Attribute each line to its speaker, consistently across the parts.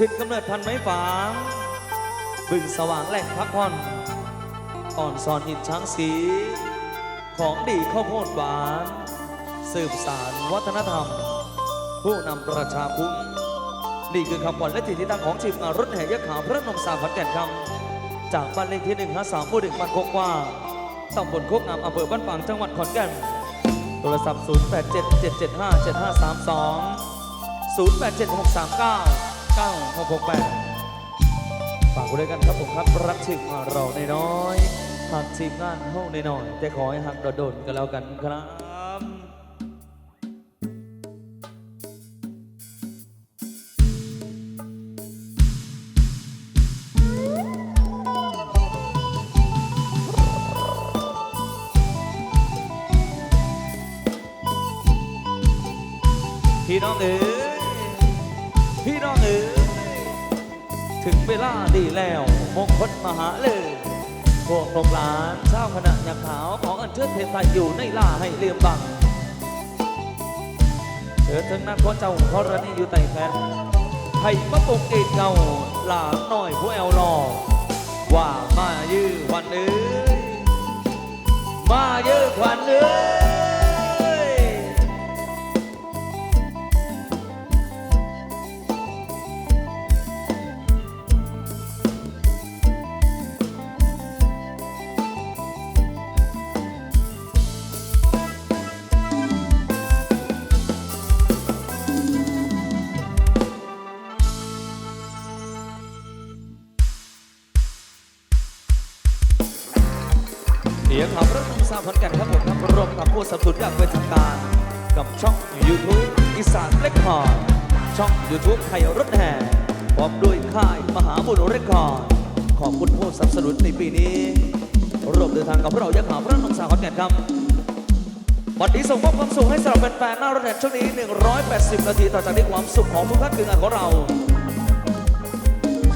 Speaker 1: ชิดกำเนิดพันไม้ฝางบึงสว่างแหล่งพักผ่อนอ่อนซอนหินช้างสี ของดีข้าวโพดหวาน สืบสารวัฒนธรรม ผู้นำประชาคุ้มนี่คือคำขวัญและจิตที่ตั้งของทีมงานรถแห่ยกขาวพระนมสาวขอนแก่นคำจากบ้านเลขที่ 1 5 3หมู่หนึ่งบ้านโคกว่าตำบลโคกงามอำเภอบ้านฝางจังหวัดขอนแก่น โทรศัพท์ 0 8 7 7 7 5 7 5 3 2 0 8 7 6 3 9 9 6 6 8ฝากไว้ด้วยกันครับผมครับรักทีมงานเราในน้อยหากทีมงานเฮ้าในน้อยแต่ขอให้หักโดดๆกันแล้วกันครับ มหาเลยพวกลูกหลานชาวคณะยาขาวของอันเชิญเทพไทยอยู่ในล่าให้เลี่ยมบังเถิดถึงนักขอเจ้าขอรณีอยู่ใต้แผ่นให้มะปกเอ็ดเงาหลานน้อยผู้แอวรอว่ามายื้อวันเอ้ยมายื้อควันเอ้ย ยวขับรถนำสาวขอนแก่นครับผมครับรวมกับผู้สนับสนุนอย่างเป็นทางการ กับช่อง YouTube อีสานเล็กคอร์ดช่อง YouTube ไทยรถแห่พร้อมด้วยค่ายมหาบุญเรคคอร์ดขอบคุณผู้สนับสนุนในปีนี้ร่วมเดินทางกับพวกเราอยักษ์ขาวพระนำสาวขอนแก่นครับวันนี้ส่งมอบความสุขให้สำหรับแฟนๆหน้ารถแห่ช่วงนี้ 180 นาทีต่อจากนี้ความสุขของทุกท่านคืองานของเรา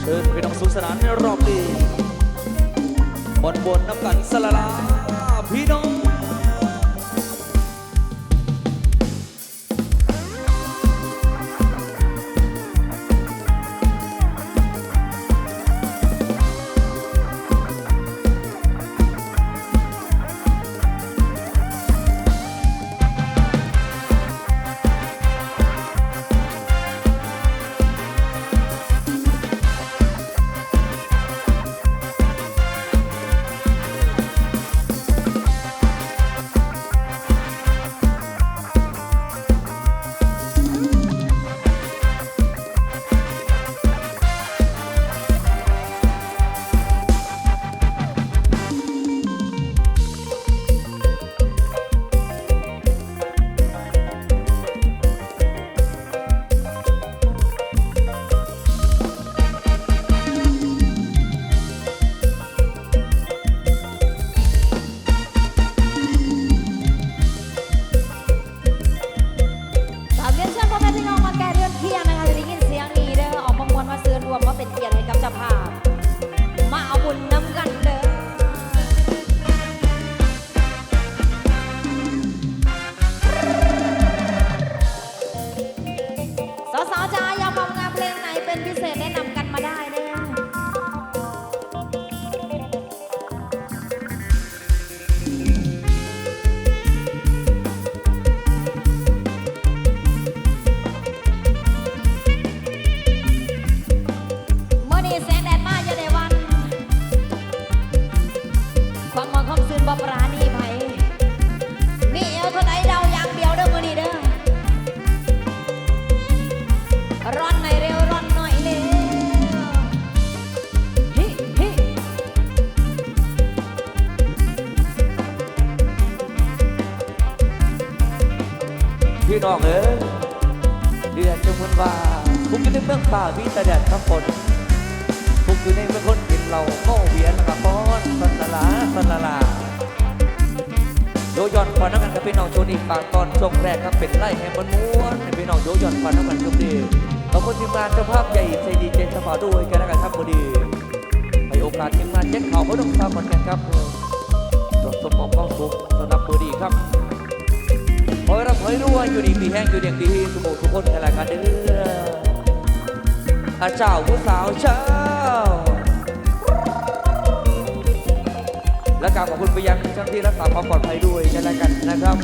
Speaker 1: เชิญพี่น้องสุขสนานในรอบนี้บนบนน้ำกันสละลา พี่น้
Speaker 2: ฟันน้ำกัน
Speaker 1: กับพี่น้องโชนี่ฝากตอนช่วงแรกครับเป็นไล่แห่บนม้วนให้พี่น้องโยย้อนฟันน้ำกันชุมดีขอบคุณทีมงานเจ้าภาพใหญ่ใจดีใจสปอร์ด้วยกันนะครับพอดีให้โอกาสทีมงานแจ็คเขาพระดงตามเหมือนกันครับรถสมองควาสุขสำหรับมือดีครับขอให้ร่ำขอให้รวยอยู่ดีมีแห้งอยู่เดียงดีทุกโมทุกคนในรายการเด้อ
Speaker 3: อาเจ้าผู้สาวเจ้า และกราบขอบคุณไปยังเจ้าหน้าที่รักษาความปลอดภัยด้วยเช่นกันนะครับ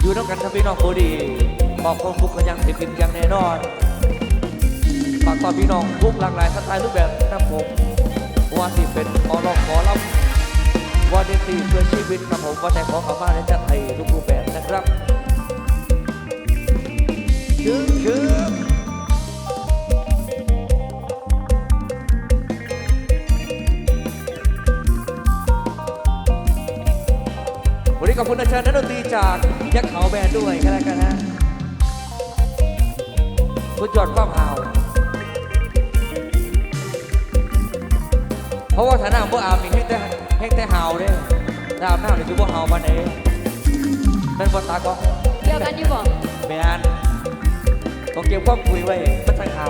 Speaker 3: อยู่ต้องกันครับพี่น้องโบดีบอกคนบุกกันยังผิดผิดอย่างแน่นอนฝากตอนพี่น้องทุกหลากหลายสไตล์รูปแบบนะครับผมว่าที่เป็นหมอลองหมอลำว่าเดนตีเพื่อชีวิตครับผมว่าแต่ขอขมาและจัดให้ทุกรูปแบบนะครับคือคือ วันนี้ขอบคุณอาจารย์นักดนตรีจากยักษ์เขาแบนด์ด้วยกันแล้วกันนะสุดยอดความหาวเพราะว่าฐานะพวกอามนี่แห้งแต่แห้งแต่หาวเนี่ยดาวหน้าหรือคือพวกหาววันไหนเป็นภาษากอง
Speaker 2: เดียวกันอยู่บ่
Speaker 3: แมนต้องเก็บความคุยไว้มันใช่หา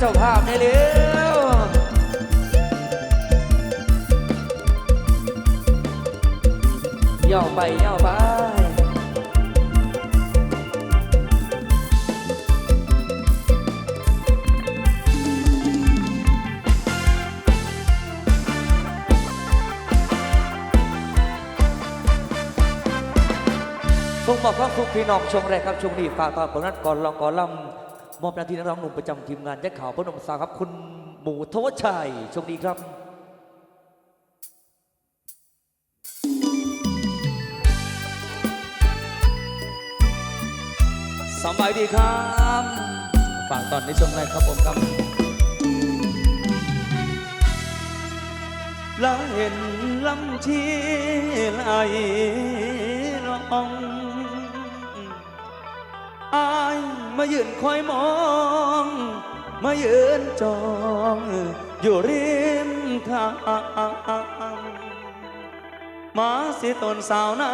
Speaker 3: เจ้าภาพในอยเร็วย่อไปย่อไปส่งมอบความสุขพี่น้องชมแรกครับช่วงนี้ฝากตอนผลงานก่อนลองก่อนลำ มอบหน้าที่นักร้องหนุ่มประจำทีมงานยักษ์ข่าวพนมสาวครับ คุณหมูทวชชัยโชคดีครับ
Speaker 1: สบายดีครับ ฝากตอนในช่วงแรกครับผมครับแล้วเห็นลำชีไหลลอง มายืนคอยมอง มายืนจอง อยู่ริมทางมาสิตนสาวนา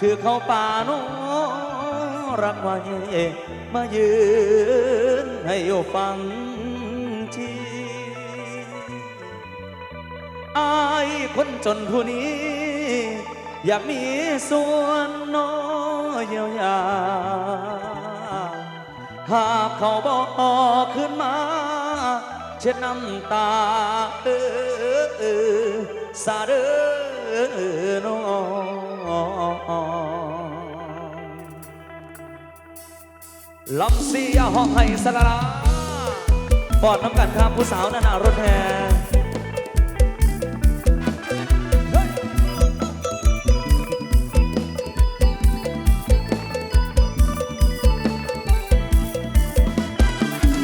Speaker 1: คือเขาป่าโนรักไว้มายืนให้อฟังทีอายคนจนผู้นี้ อยากมีส่วนน้อยเยียว หากเขาบอกขึ้นมา เช็ดน้ำตาเออเออสาเดอน้องลำเสียห้องให้สลาลาปอดน้ำกันครับผู้สาวนาหนารถแห่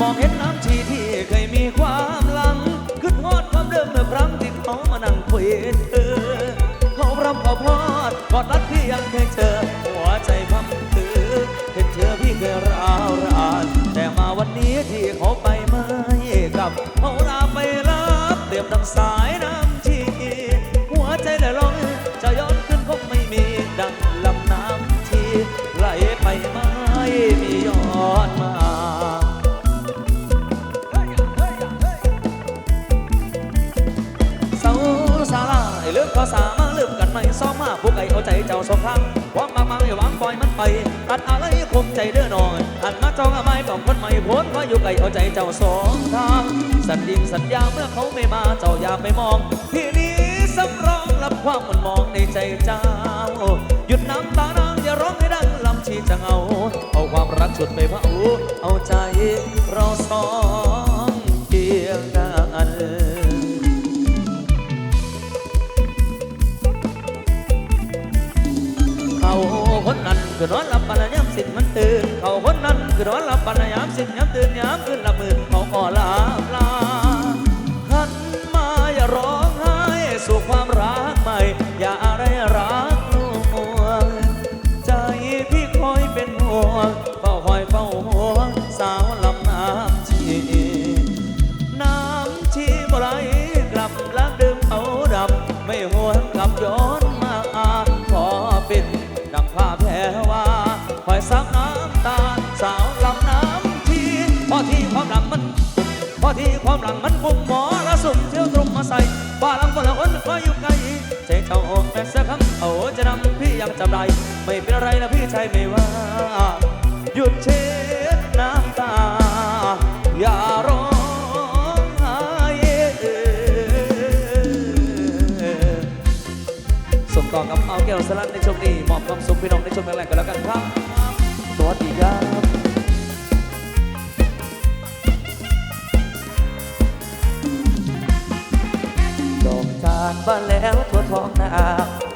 Speaker 1: องเห็นน้ำชีที่เคยมีความหลังขึ้นฮอดความเดิมเมื่อครั้งที่เขามานั่งคุยเธอเขารำขอพอดกอดรัดที่ยังเคยเจอ หัวใจพัมถือเห็นเธอพี่เคยร้าวรานแต่มาวันนี้ที่เขาไปไม่กลับเขาลาไปรับเตรียมดังสายน้ำ ใจเจ้าสองครั้งความมามังอย่าวางปล่อยมันไปตัดอะไรคมใจเด้อหน่อยอันมาจองอาไม้กับคนใหม่โพสว่าอยู่ไกลเอาใจเจ้าสองทางสัญญิงสัญญาเมื่อเขาไม่มาเจ้าอย่าไปมอง ที่นี้สำรองรับความมันมองในใจเจ้า หยุดน้ำตานางอย่าร้องให้ดังลำชีจะเอาเอาความรักฉุดไปเผาเอาใจเราสองเคียงกัน คือร้อนอนหลับปัญญามสินมันตื่นเขาคนนั้นคือนอนหลับปัญญามสินยามตื่นยามขึ้นละมือเขาก็ลาลาีความหลังมันปุ่มหมอละสุ่มเที่ยวตรงมาใส่ว่าหลังคนละคนคอยอยู่ไกลใจเจ้าออกแม่เสียคำเอาจะนำพี่ยังจำได้ไม่เป็นไรนะพี่ชายไม่ว่าหยุดเช็ดน้ำตา อย่าร้องไห้ส่งต่อกับเอาแก้วสลัดในช่วงนี้มอบความสุขพี่น้องในช่วงแรกๆกันแล้วกันครับสวัสดีครับา
Speaker 3: นบ้านแล้วทั่วท้องนา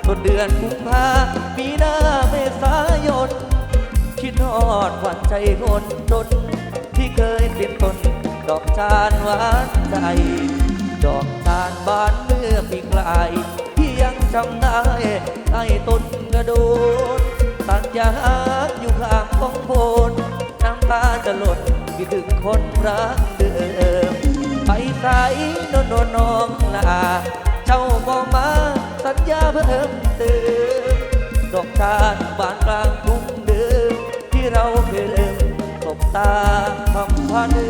Speaker 3: ต้นเดือนกุมภามีนาเมษายน คิดทอดหวันใจคนจนที่เคยเป็นตนดอกจานหวานใจ ดอกจานบานเมื่อปีกลายที่ยังจำได้ใต้ต้นกระโดดตัดยางอยู่ข้างของโพนน้ำตาจะหล่นคิดถึงคนรักเดิมไปใส่นนนน้องลา เจ้าบอกมา สัญญาเพื่อเติมเติมดอกทานบานกลางทุ่งเดิมที่เราเคยเดิมตบตาคำพันธ์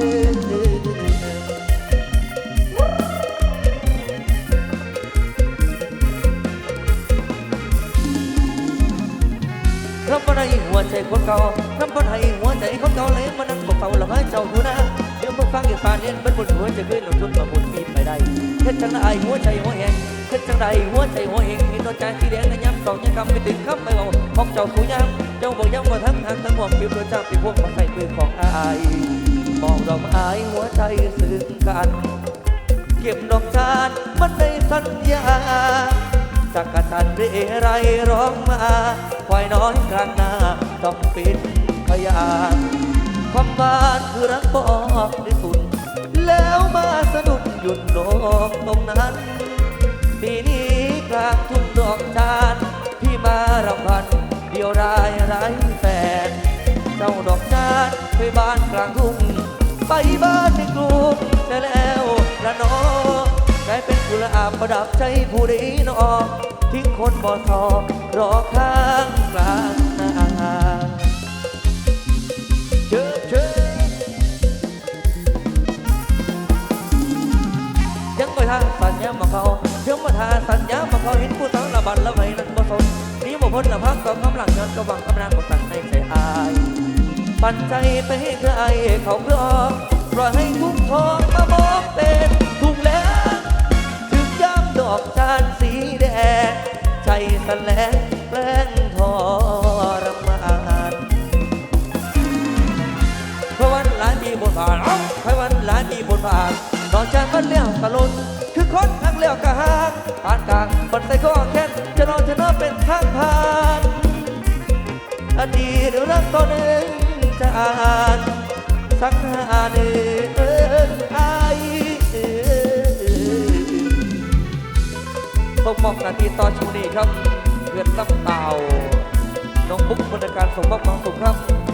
Speaker 3: รำบนให้หัวใจคนเก่ารำบนให้หัวใจคนเก่าเลยมานั่งบอกเฝ้าละให้เจ้าอยู่นะเดี๋ยวมึงฟังอีกฝ่าเน้นเป็นบนหัวจะขึ้นลงทุนมาบุญ มีไปได้เฮ็ดจังไดหัวใจหัวแหงเฮ็ดจังไดหัวใจหัวแหงเห็นดวใจสีแดงในย้ำสองยังคำไม่ถึงคำไม่บอกของเจ้าผู้ย้ำเจ้าบอกย้ำว่าทั้งทางทั้งหมดผิวตัวจ้าเป็นพวกมาใส่มือของอายมองดอกอายหัวใจซึ้งกันเก็บดอกจานมันในสัญญาจักรจันทร์เรไรร้องมาควายน้อยกลางนาต้องป็นพยานความหวานคือรักบอกที่สุดแล้วมา ดุดดลงตรงนั้น ปีนี้กลางทุ่งดอกจานพี่มารำพันเดียวรายไร้แฟนเจ้าดอกจานไปบ้านกลางทุ่งไปบ้านในกรุงแต่แล้วละนองกลายเป็นกุหลาบประดับใจผู้ใดนอทิ้งคนบ่ทอรอข้างกลาง ทางสัญญามาเขายังมาทาสัญญามาเขาเห็นผู้สาวละบันละไว้นั่นบ่สนนี่บ่พ้นละพักก็กำลังย้อนกำลังกำลังกดสั่งให้ใจอายปันใจไปให้ใครเขาครอปล่อยให้ทุกทองมามองเป็นทุกแล้วถึงย้ำดอกจานสีแดงใจสแลงแกล้งทรมานเพราะวันหลายมีบทบาทเอ้าเพราะวันหลายมีบทบาท ดอกจานมันเลี้ยวตะลุนคือคนทั้งเลี้ยวกะหางผ่านกลางบันใส่ก็แค้นจะนอนจะนอนเป็นทางผ่านอดีตรักต่อหนึ่งจะอ่านสักหาเดือนไอต้องมอบหนาทีต่อชูนีครับเพื่อนตั้มเต่าน้องบุ๊กบรรณาการสมบัติความสุขครับ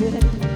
Speaker 2: good.